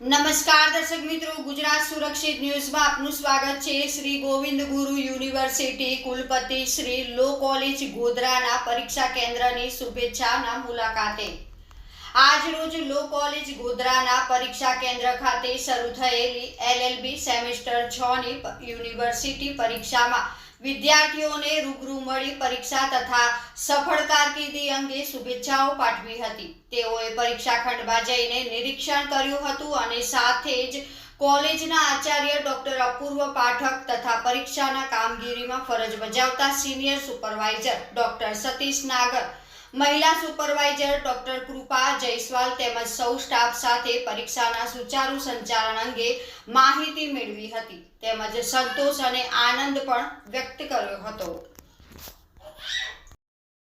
નમસ્કાર દર્શક મિત્રો, ગુજરાત સુરક્ષિત ન્યૂઝમાં આપનું સ્વાગત છે. શ્રી ગોવિંદ ગુરુ યુનિવર્સિટી, કુલપતિ શ્રી લો કોલેજ ગોધરાના પરીક્ષા કેન્દ્રની શુભેચ્છાના મુલાકાતે. આજરોજ લો કોલેજ ગોધરાના પરીક્ષા કેન્દ્ર ખાતે શરૂ થયેલી એલએલબી સેમેસ્ટર છ ની યુનિવર્સિટી પરીક્ષામાં વિદ્યાર્થીઓને રૂબરૂ મળી પરીક્ષા તથા સફળ કારકિર્દી અંગે શુભેચ્છાઓ પાઠવી હતી. તેઓએ પરીક્ષા ખંડમાં જઈને નિરીક્ષણ કર્યું હતું અને સાથે જ કોલેજના આચાર્ય ડોક્ટર અપૂર્વ પાઠક તથા પરીક્ષાના કામગીરીમાં ફરજ બજાવતા senior supervisor doctor Satish Nagar મહિલા સુપરવાઇઝર ડોક્ટર કૃપા જયસ્વાલ તેમજ સૌ સ્ટાફ સાથે પરીક્ષાના સુચારુ સંચાલન અંગે માહિતી મેળવી હતી. તેમજ સંતોષ અને આનંદ પણ વ્યક્ત કર્યો હતો.